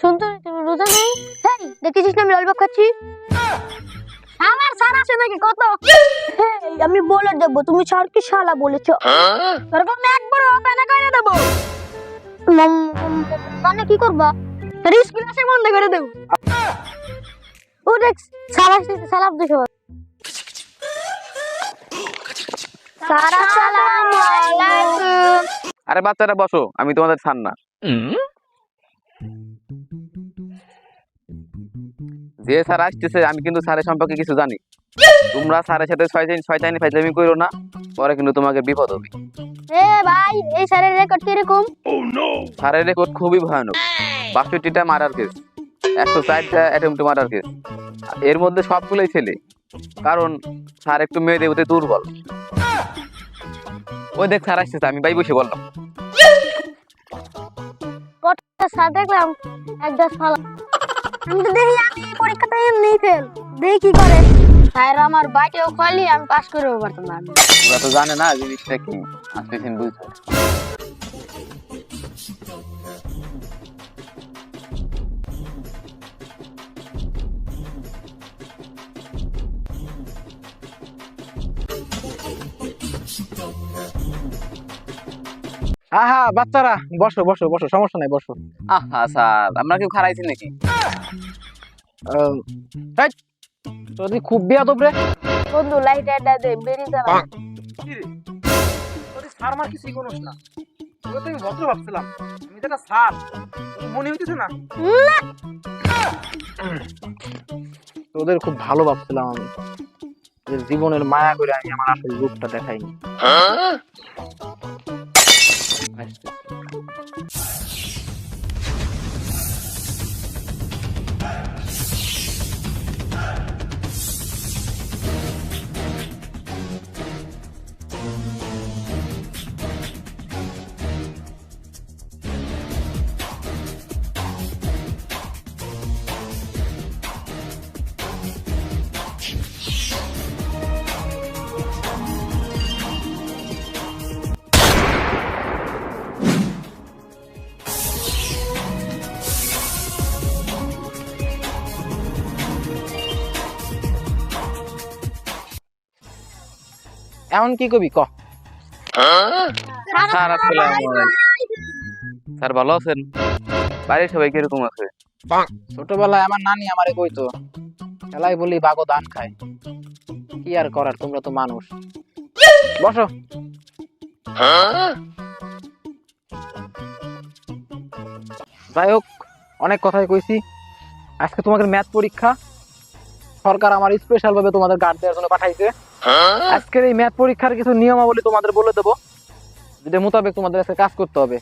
শুনতো না তুমি রোজা নেই? হেই দেখেছিস না আমি খাচ্ছি? আমার স্যার আছে নাকি? কত? আমি বলে দেবো তুমি স্যার কি শালা বলেছ? এরকম প্যানা করে দেবো। মানে কি করবা? আসে বন্ধ করে দেবো। ও দেখ সালাম সালাম দেখো সারা। সালাম আলাইকুম আরে বাচ্চারা বসো আমি তোমাদের ছাড় না। যে স্যার আসতেছে আমি কিন্তু স্যারের সম্পর্কে কিছু জানি। তোমরা স্যারের সাথে শয়তানি শয়তানি ফাইজলামি করো না পরে কিন্তু তোমাকে বিপদ হবে। এ ভাই এই স্যারের রেকর্ড কীরকম? স্যারের রেকর্ড খুবই ভয়ানক। বাষট্টিটা মার্ডার কেস একশো চারটা অ্যাটেম্প মার্ডার কেস এর মধ্যে সবগুলোই ছেলে কারণ স্যার একটু মেয়ে দেবতে দুর্বল। ওই দেখ স্যার আসতেছে আমি ভাই বসে বললাম। স্যার দেখলাম এক দশ ভালো আমি তো দেখি আমি এই পরীক্ষাতে এমনি ফেল দেখি কি করে। স্যার আমার বাইকেও খোয়ালি আমি পাস করব পারতাম না। ওরা তো জানে না জিনিসটা কি। বুঝতে আহা বাচ্চারা বসো বসো বসো সমস্যা নাই বসো। আহা স্যার আমরা কেউ খারাইছি নাকি? যদি খুব বিয়াদব রে। বন্ধু লাইট আড্ডা দে স্যার আমার কিছুই কোনোস না। তোকে তো আমি ভদ্র ভাবছিলাম। আমি যেটা স্যার মনে হইতেছে না? তোদের খুব ভালো ভাবছিলাম আমি। যে জীবনের মায়া করে আমি আমার আসল রূপটা দেখাইনি। এমন কি কবি ক? স্যার আসসালামু আলাইকুম স্যার ভালো আছেন? বাড়ির সবাই কীরকম আছে? ছোটবেলায় আমার নানি আমারে কইতো খেলাই বলি বাগো ধান খায়। কি আর করার তোমরা তো মানুষ। বসো। যাই হোক অনেক কথাই কইছি। আজকে তোমাদের ম্যাথ পরীক্ষা। সরকার আমার স্পেশাল ভাবে তোমাদের গার্ড দেওয়ার জন্য পাঠাইছে। আজকের এই ম্যাথ পরীক্ষার কিছু নিয়মাবলী তোমাদের বলে দেবো। যেটা মোতাবেক তোমাদের আজকে কাজ করতে হবে।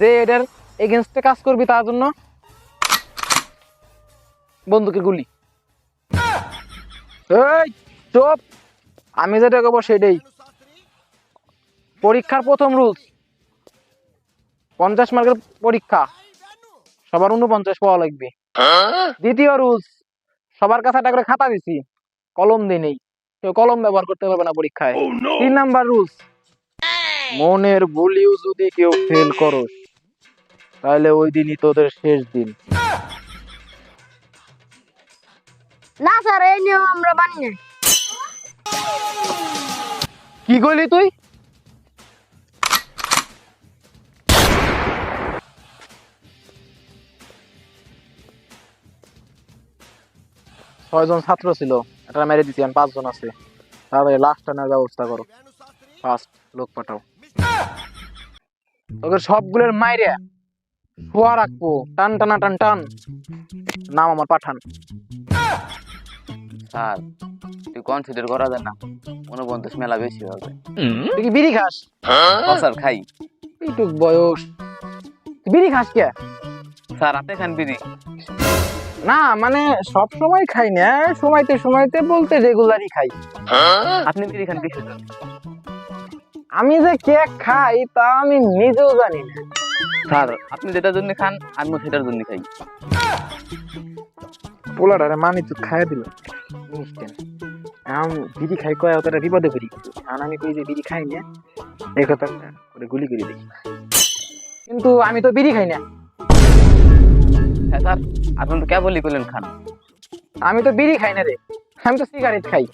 যে এটার এগেনস্টে কাজ করবি তার জন্য বন্দুকের গুলি। এই চুপ। আমি যেটা করব সেটাই। পরীক্ষার প্রথম রুলস পঞ্চাশ মার্কের পরীক্ষা। সবার উনপঞ্চাশ পাওয়া লাগবে। দ্বিতীয় রুলস সবার কাছে একটা করে খাতা দিছি। কলম দিয়ে নেই। কেউ কলম ব্যবহার করতে পারবে না পরীক্ষায়। তিন নাম্বার রুলস মনের ভুলিও যদি কেউ ফেল করস তাহলে ওই দিনই তোদের শেষ দিন। না স্যার এই নিয়ম আমরা না। কি কইলি তুই? ছয়জন ছাত্র ছিল। এটা মেরে দিছি আমি পাঁচজন আছে। তাহলে লাস্ট টানার ব্যবস্থা করো। ফার্স্ট লোক পাঠাও। তোকে সবগুলোর মাইরে শোয়া রাখব। টান টানা টান টান। নাম আমার পাঠান। স্যার তুই কনসিডার করা যায় না। উনপঞ্চাশ মেলা বেশি হবে তুই কি বিড়ি খাস? ও স্যার খাই। এইটুক বয়স। বিড়ি খাস কে? স্যার আপনি খান বিড়ি। না মানে সব সময় খাই না সময়তে সময়তে বলতে রেগুলারই খাই। আপনি বিড়ি খান কিসের জন্য? আমি যে কেক খাই তা আমি নিজেও জানি না। স্যার আপনি যেটার জন্য খান আমিও সেটার জন্য খাই। পোলারে মানি তো খাই দিল। মিষ্টেন আম বিড়ি খাই কয় অতটা বিপদে করি আর আমি কই যে বিড়ি খাই না এই কথা করে গুলি করে দিই কিন্তু আমি তো বিড়ি খাই না। স্যার, আপনি তো খান। আমি তো বিড়ি খাই না রে, আমি তো সিগারেট খাই।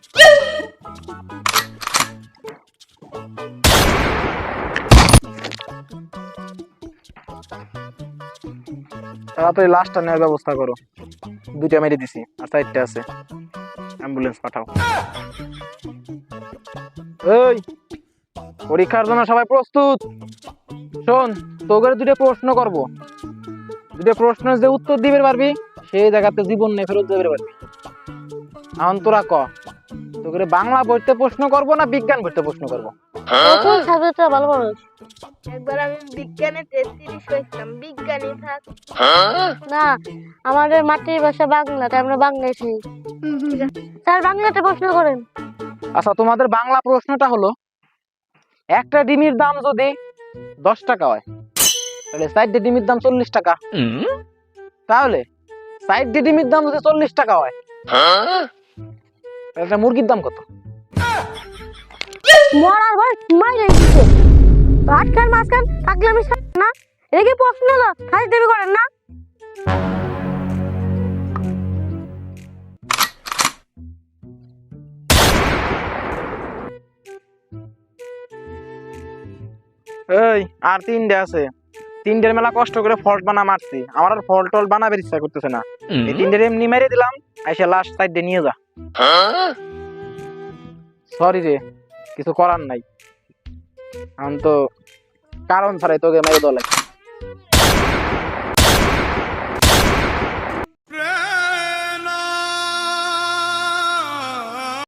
তাড়াতাড়ি নেওয়ার ব্যবস্থা করো। দুইটা মেরে দিছি, আর আছে। অ্যাম্বুলেন্স পাঠাও। এই, পরীক্ষার জন্য সবাই প্রস্তুত। শোন তোকে দুটো প্রশ্ন করব। দুটো প্রশ্ন যে উত্তর দিবে পারবি সেই জায়গাতে জীবন নিয়ে ফেরত যাবে পারবি। এখন তোরা ক তোকে বাংলা বইতে প্রশ্ন করব না বিজ্ঞান বইতে প্রশ্ন করব? কোন সাবজেক্টটা ভালো মানুষ একবার আমি বিজ্ঞানে তেত্রিশ হয়েছিলাম বিজ্ঞানী থাক না আমাদের মাতৃভাষা বাংলা তাই আমরা বাংলায় শিখি। স্যার বাংলাতে প্রশ্ন করেন। আচ্ছা তোমাদের বাংলা প্রশ্নটা হলো একটা ডিমের দাম যদি দশ টাকা হয় তাহলে চারটে ডিমের দাম চল্লিশ টাকা। তাহলে চারটে ডিমের দাম যদি চল্লিশ টাকা হয় একটা মুরগির দাম কত? মরার মাইরে থাকলে আমি না। প্রশ্ন হলো? দেবে করেন না। এই আর তিনটে আছে। তিনটের মেলা কষ্ট করে ফল্ট বানা মারছি। আমার আর ফল্ট টল বানাবের ইচ্ছা করতেছে না। এই তিনটের এমনি মেরে দিলাম এসে লাস্ট সাইডে নিয়ে যা। সরি রে কিছু করার নাই। আমি তো কারণ ছাড়াই তোকে মেরে লাগে